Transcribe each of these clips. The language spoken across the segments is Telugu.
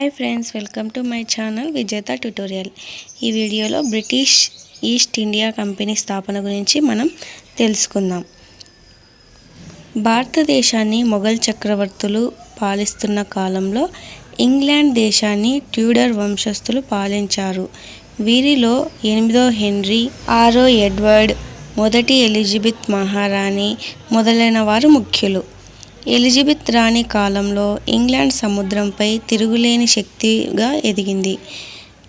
Hi friends welcome to my channel Vijetha tutorial. ఈ వీడియోలో బ్రిటిష్ ఈస్ట్ ఇండియా కంపెనీ స్థాపన గురించి మనం తెలుసుకుందాం. భారతదేశాన్ని మొఘల్ చక్రవర్తులు పాలిస్తున్న కాలంలో ఇంగ్లాండ్ దేశాన్ని ట్యూడర్ వంశస్థులు పాలించారు. వీరిలో ఎనిమిదో హెన్రీ ఆరో ఎడ్వర్డ్ మొదటి ఎలిజబెత్ మహారాణి మొదలైన వారు ముఖ్యులు. ఎలిజబెత్ రాణి కాలంలో ఇంగ్లాండ్ సముద్రంపై తిరుగులేని శక్తిగా ఎదిగింది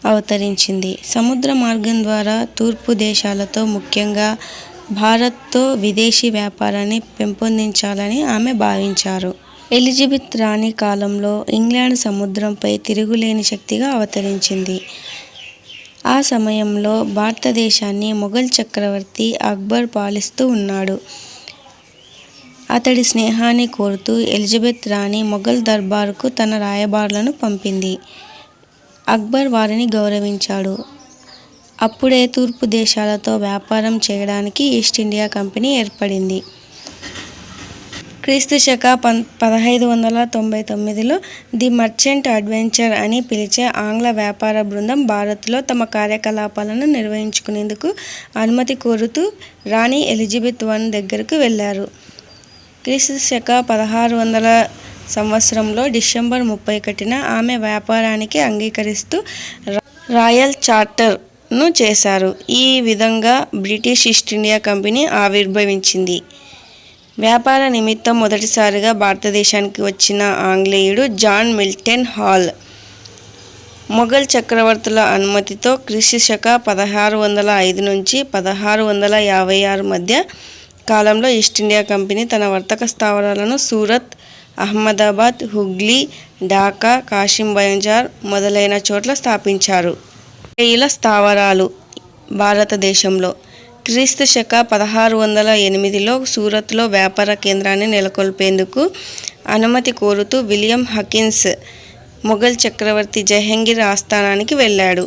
అవతరించింది. సముద్ర మార్గం ద్వారా తూర్పు దేశాలతో ముఖ్యంగా భారత్తో విదేశీ వ్యాపారాన్ని పెంపొందించాలని ఆమె భావించారు. ఎలిజబెత్ రాణి కాలంలో ఇంగ్లాండ్ సముద్రంపై తిరుగులేని శక్తిగా అవతరించింది. ఆ సమయంలో భారతదేశాన్ని మొఘల్ చక్రవర్తి అక్బర్ పాలిస్తూ ఉన్నాడు. అతడి స్నేహాన్ని కోరుతూ ఎలిజబెత్ రాణి మొఘల్ దర్బారుకు తన రాయబారులను పంపింది. అక్బర్ వారిని గౌరవించాడు. అప్పుడే తూర్పు దేశాలతో వ్యాపారం చేయడానికి ఈస్ట్ ఇండియా కంపెనీ ఏర్పడింది. క్రీస్తు శక పం పదహైదు వందల తొంభై తొమ్మిదిలో ది మర్చెంట్ అడ్వెంచర్ అని పిలిచే ఆంగ్ల వ్యాపార బృందం భారత్లో తమ కార్యకలాపాలను నిర్వహించుకునేందుకు అనుమతి కోరుతూ రాణి ఎలిజబెత్ వన్ దగ్గరకు వెళ్ళారు. క్రీస్తు శక పదహారు వందల సంవత్సరంలో డిసెంబర్ ముప్పై ఒకటిన ఆమె వ్యాపారానికి అంగీకరిస్తూ రాయల్ చార్టర్ను చేశారు. ఈ విధంగా బ్రిటిష్ ఈస్ట్ ఇండియా కంపెనీ ఆవిర్భవించింది. వ్యాపార నిమిత్తం మొదటిసారిగా భారతదేశానికి వచ్చిన ఆంగ్లేయుడు జాన్ మిల్టన్ హాల్ మొఘల్ చక్రవర్తుల అనుమతితో క్రీస్తు శక పదహారు వందల ఐదు నుంచి పదహారు వందల యాభై ఆరు మధ్య కాలంలో ఈస్ట్ ఇండియా కంపెనీ తన వర్తక స్థావరాలను సూరత్ అహ్మదాబాద్ హుగ్లీ ఢాకా కాషిం బయంజార్ మొదలైన చోట్ల స్థాపించారు. తైల స్థావరాలు భారతదేశంలో. క్రీస్తు శక పదహారు వందల ఎనిమిదిలో సూరత్లో వ్యాపార కేంద్రాన్ని నెలకొల్పేందుకు అనుమతి కోరుతూ విలియం హకిన్స్ మొఘల్ చక్రవర్తి జహంగీర్ ఆస్థానానికి వెళ్ళాడు.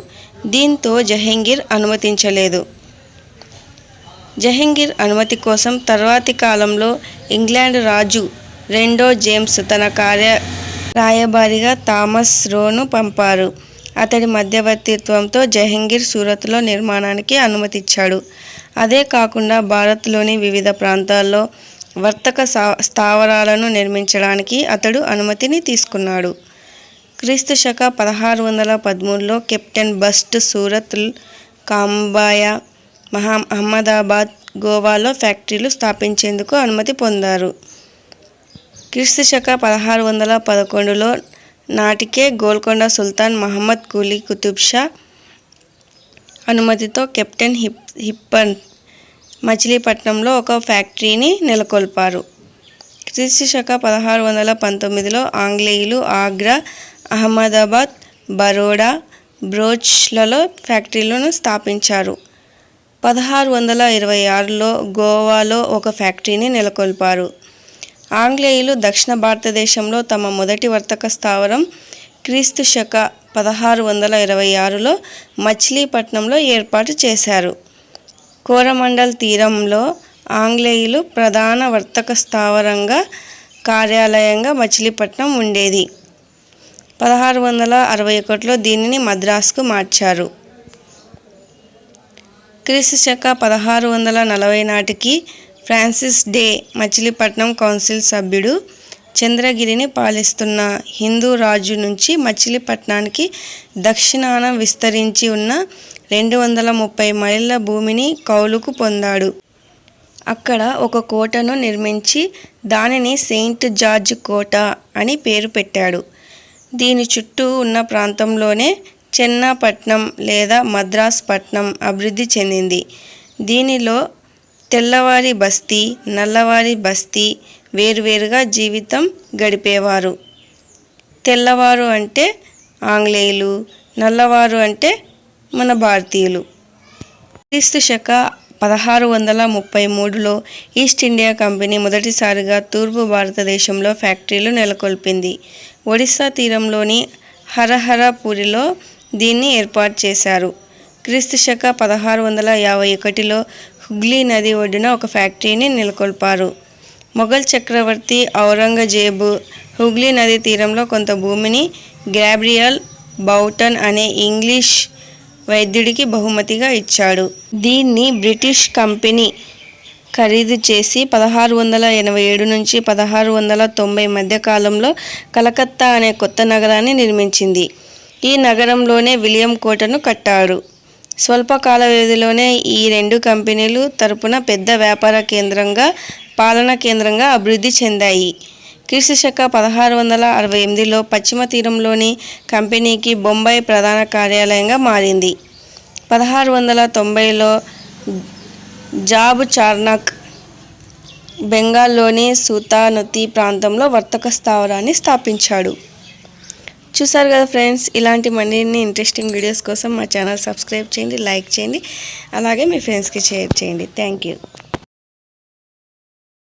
దీంతో జహంగీర్ అనుమతించలేదు. జహంగీర్ అనుమతి కోసం తర్వాతి కాలంలో ఇంగ్లాండ్ రాజు రెండో జేమ్స్ తన కార్య రాయబారిగా థామస్ రోను పంపారు. అతడి మధ్యవర్తిత్వంతో జహంగీర్ సూరత్లో నిర్మాణానికి అనుమతిచ్చాడు. అదే కాకుండా భారత్లోని వివిధ ప్రాంతాల్లో వర్తక స్థావరాలను నిర్మించడానికి అతడు అనుమతిని తీసుకున్నాడు. క్రీస్తు శక పదహారు వందల పదమూడులో కెప్టెన్ బస్ట్ సూరత్ కాంబాయ మహా అహ్మదాబాద్ గోవాలో ఫ్యాక్టరీలు స్థాపించేందుకు అనుమతి పొందారు. క్రీస్తు శక పదహారు వందల పదకొండులో నాటికే గోల్కొండ సుల్తాన్ మహమ్మద్ కులీ కుతుబ్ షా అనుమతితో కెప్టెన్ హిప్ హిప్పన్ మచిలీపట్నంలో ఒక ఫ్యాక్టరీని నెలకొల్పారు. క్రీస్తు శక పదహారు వందల పంతొమ్మిదిలో ఆంగ్లేయులు ఆగ్రా అహ్మదాబాద్ బరోడా బ్రోచ్లలో ఫ్యాక్టరీలను స్థాపించారు. పదహారు వందల ఇరవై ఆరులో గోవాలో ఒక ఫ్యాక్టరీని నెలకొల్పారు. ఆంగ్లేయులు దక్షిణ భారతదేశంలో తమ మొదటి వర్తక స్థావరం క్రీస్తు శక పదహారు వందల ఇరవై ఆరులో మచిలీపట్నంలో ఏర్పాటు చేశారు. కోరమండల్ తీరంలో ఆంగ్లేయులు ప్రధాన వర్తక స్థావరంగా కార్యాలయంగా మచిలీపట్నం ఉండేది. పదహారు వందల అరవై ఒకటిలో దీనిని మద్రాసుకు మార్చారు. క్రీస్తు శక పదహారు వందల నలభై నాటికి ఫ్రాన్సిస్ డే మచిలీపట్నం కౌన్సిల్ సభ్యుడు చంద్రగిరిని పాలిస్తున్న హిందూ రాజు నుంచి మచిలీపట్నానికి దక్షిణాన విస్తరించి ఉన్న రెండు వందల ముప్పై మైళ్ళ భూమిని కౌలుకు పొందాడు. అక్కడ ఒక కోటను నిర్మించి దానిని సెయింట్ జార్జ్ కోట అని పేరు పెట్టాడు. దీని చుట్టూ ఉన్న ప్రాంతంలోనే చెన్నపట్నం లేదా మద్రాస్ పట్నం అభివృద్ధి చెందింది. దీనిలో తెల్లవారి బస్తీ నల్లవారి బస్తీ వేరువేరుగా జీవితం గడిపేవారు. తెల్లవారు అంటే ఆంగ్లేయులు నల్లవారు అంటే మన భారతీయులు. క్రీస్తు శక పదహారు వందల ముప్పై మూడులో ఈస్ట్ ఇండియా కంపెనీ మొదటిసారిగా తూర్పు భారతదేశంలో ఫ్యాక్టరీలు నెలకొల్పింది. ఒడిస్సా తీరంలోని హరహరపురిలో దీన్ని ఏర్పాటు చేశారు. క్రీస్తు శక పదహారు వందల యాభై ఒకటిలో హుగ్లీ నది ఒడ్డున ఒక ఫ్యాక్టరీని నెలకొల్పారు. మొఘల్ చక్రవర్తి ఔరంగజేబు హుగ్లీ నదీ తీరంలో కొంత భూమిని గ్రాబ్రియల్ బౌటన్ అనే ఇంగ్లీష్ వైద్యుడికి బహుమతిగా ఇచ్చాడు. దీన్ని బ్రిటిష్ కంపెనీ ఖరీదు చేసి పదహారు వందల ఎనభై ఏడు నుంచి పదహారు వందల తొంభై మధ్య కాలంలో కలకత్తా అనే కొత్త నగరాన్ని నిర్మించింది. ఈ నగరంలోనే విలియం కోటను కట్టారు. స్వల్పకాల వ్యవధిలోనే ఈ రెండు కంపెనీలు తరపున పెద్ద వ్యాపార కేంద్రంగా పాలనా కేంద్రంగా అభివృద్ధి చెందాయి. క్రీస్తు శక పదహారు వందల అరవై ఎనిమిదిలో పశ్చిమ తీరంలోని కంపెనీకి బొంబాయి ప్రధాన కార్యాలయంగా మారింది. పదహారు వందల తొంభైలో జాబ్ చార్నాక్ బెంగాల్లోని సూతానతి ప్రాంతంలో వర్తక స్థావరాన్ని స్థాపించాడు. చూసారు కదా ఫ్రెండ్స్ ఇలాంటి మరిన్ని ఇంట్రెస్టింగ్ వీడియోస్ కోసం మా ఛానల్ సబ్స్క్రైబ్ చేయండి లైక్ చేయండి అలాగే మీ ఫ్రెండ్స్కి షేర్ చేయండి. Thank you